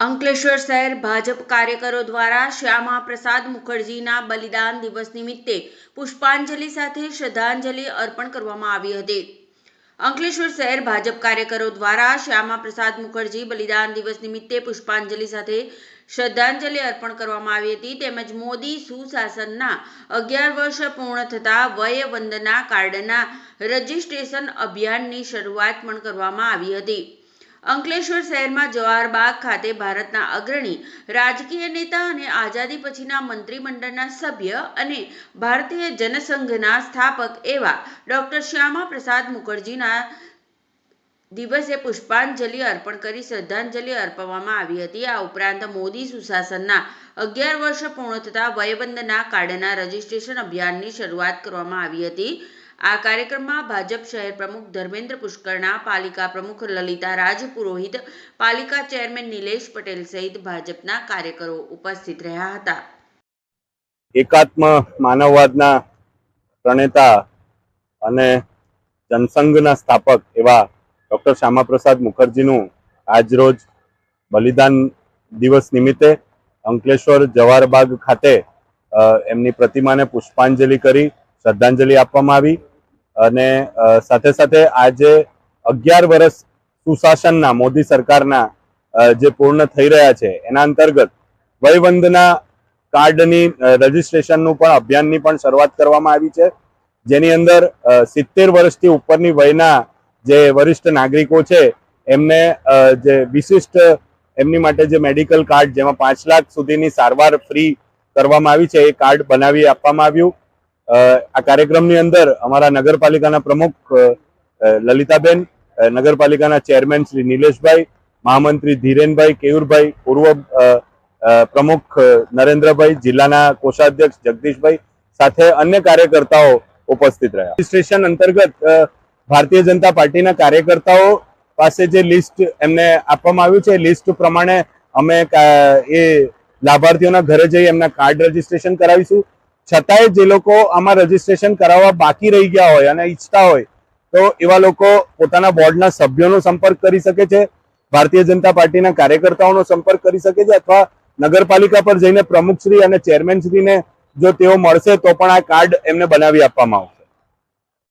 અંકલેશ્વર શહેર ભાજપ કાર્યકરો દ્વારા શ્યામા પ્રસાદ મુખર્જીના બલિદાન દિવસ નિમિત્તે પુષ્પાંજલિ સાથે શ્રદ્ધાંજલિ અર્પણ કરવામાં આવી હતી. અંકલેશ્વર શહેર ભાજપ કાર્યકરો દ્વારા શ્યામા પ્રસાદ મુખર્જી બલિદાન દિવસ નિમિત્તે પુષ્પાંજલિ સાથે શ્રદ્ધાંજલિ અર્પણ કરવામાં આવી હતી. તેમજ મોદી સુશાસનના અગિયાર વર્ષ પૂર્ણ થતા વય વંદના કાર્ડના રજિસ્ટ્રેશન અભિયાનની શરૂઆત પણ કરવામાં આવી હતી. અંકલેશ્વર શહેરમાં જવાહરબાગ ખાતે ભારતના અગ્રણી, રાજકીય નેતા અને આઝાદી પછીના મંત્રીમંડળના સભ્ય અને ભારતીય જનસંઘના સ્થાપક એવા ડોક્ટર શ્યામા પ્રસાદ મુખર્જીના દિવસે પુષ્પાંજલિ અર્પણ કરી શ્રદ્ધાંજલિ અર્પવામાં આવી હતી. આ ઉપરાંત મોદી સુશાસનના અગિયાર વર્ષ પૂર્ણ થતા વયવંદના કાર્ડના રજીસ્ટ્રેશન અભિયાનની શરૂઆત કરવામાં આવી હતી. આ કાર્યક્રમમાં ભાજપ શહેર પ્રમુખ ધર્મેન્દ્ર પુષ્કરણા પાલિકા પ્રમુખ લલિતા રાજ, પુરોહિત પાલિકા ચેરમેન નિલેશ પટેલ સહિત ભાજપના કાર્યકરો ઉપસ્થિત રહ્યા હતા. એકાત્મ માનવવાદના પ્રણેતા અને જનસંઘના સ્થાપક એવા ડૉક્ટર શ્યામાપ્રસાદ મુખર્જીનું આજરોજ બલિદાન દિવસ નિમિત્તે અંકલેશ્વર જવાહરબાગ ખાતે એમની પ્રતિમાને પુષ્પાંજલિ કરી, શ્રદ્ધાંજલિ આપવામાં આવી. અને સાથે સાથે આજે અગિયાર વર્ષ સુશાસનના, મોદી સરકારના જે પૂર્ણ થઈ રહ્યા છે, એના અંતર્ગત વયવંદના કાર્ડની રજિસ્ટ્રેશનનું પણ અભિયાનની પણ શરૂઆત કરવામાં આવી છે. જેની અંદર સિત્તેર વર્ષથી ઉપરની વયના જે વરિષ્ઠ નાગરિકો છે, એમને જે વિશિષ્ટ એમની માટે જે મેડિકલ કાર્ડ, જેમાં પાંચ લાખ સુધીની સારવાર ફ્રી કરવામાં આવી છે, એ કાર્ડ બનાવી આપવામાં આવ્યું. આ કાર્યક્રમની અંદર અમારા નગરપાલિકાના પ્રમુખ લલિતાબેન નગરપાલિકાના ચેરમેન શ્રી નિલેશભાઈ, મહામંત્રી ધીરેનભાઈ કેયુરભાઈ, પૂર્વ પ્રમુખ નરેન્દ્રભાઈ, જિલ્લાના કોષાધ્યક્ષ જગદીશભાઈ સાથે અન્ય કાર્યકર્તાઓ ઉપસ્થિત રહ્યા. રજીસ્ટ્રેશન અંતર્ગત ભારતીય જનતા પાર્ટીના કાર્યકર્તાઓ પાસે જે લિસ્ટ એમને આપવામાં આવ્યું છે લિસ્ટ પ્રમાણે અમે એ લાભાર્થીઓના ઘરે જઈ એમના કાર્ડ રજીસ્ટ્રેશન કરાવીશું. છતાંય જે લોકો આમાં રજીસ્ટ્રેશન કરાવવા બાકી રહી ગયા હોય અને ઈચ્છતા હોય, તો એવા લોકો પોતાના બોર્ડના સભ્યોનો સંપર્ક કરી શકે છે, ભારતીય જનતા પાર્ટીના કાર્યકર્તાઓનો સંપર્ક કરી શકે છે, અથવા નગરપાલિકા પર જઈને પ્રમુખશ્રી અને ચેરમેનશ્રીને જો તેઓ મળશે તો પણ આ કાર્ડ એમને બનાવી આપવામાં આવશે.